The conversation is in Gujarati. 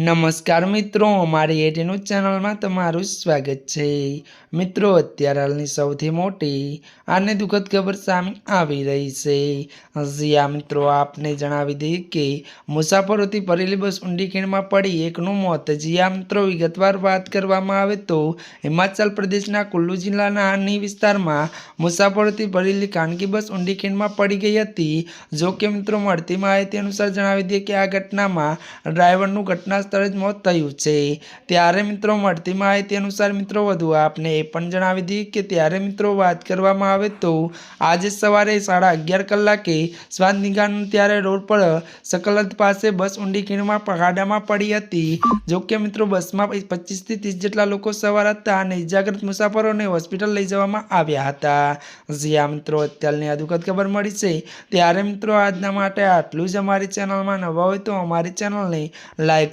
નમસ્કાર મિત્રો, અમારી એટીનું ચેનલમાં તમારું સ્વાગત છે. મિત્રો, અત્યારે હાલની સૌથી મોટી અને દુઃખદ ખબર સામે આવી રહી છે. હજી મિત્રો, આપને જણાવી દઈએ કે મુસાફરોથી ભરેલી બસ ઊંડી ખીણમાં પડી એકનું મોત. આ મિત્રો, વિગતવાર વાત કરવામાં આવે તો હિમાચલ પ્રદેશના કુલ્લુ જિલ્લાના આની વિસ્તારમાં મુસાફરોથી ભરેલી ખાનગી બસ ઊંડી ખીણમાં પડી ગઈ હતી. જો કે, મિત્રો, મળતી માહિતી અનુસાર જણાવી દઈએ કે આ ઘટનામાં ડ્રાઈવરનું ઘટના સ્થળે જ મોત થયું છે. ત્યારે મિત્રો મળતી માહિતી અનુસાર મિત્રો વધુ આપને એ પણ જણાવી દઈએ કે ત્યારે મિત્રો વાત કરવામાં આવે તો આજે સવારે સાડા અગિયાર કલાકે સ્વાદ નિગાનું ત્યારે રોડ પર સકલત પાસે બસ ઊંડી ખીણમાં પગાડામાં પડી હતી. જો કે મિત્રો બસમાં પચીસથી ત્રીસ જેટલા લોકો સવાર હતા અને ઇજાગ્રસ્ત મુસાફરોને હોસ્પિટલ લઈ જવામાં આવ્યા હતા. જી આ મિત્રો, અત્યારની આ દુઃખદ ખબર મળી છે. ત્યારે મિત્રો આજના માટે આટલું જ. અમારી ચેનલમાં નવા હોય તો અમારી ચેનલને લાઇક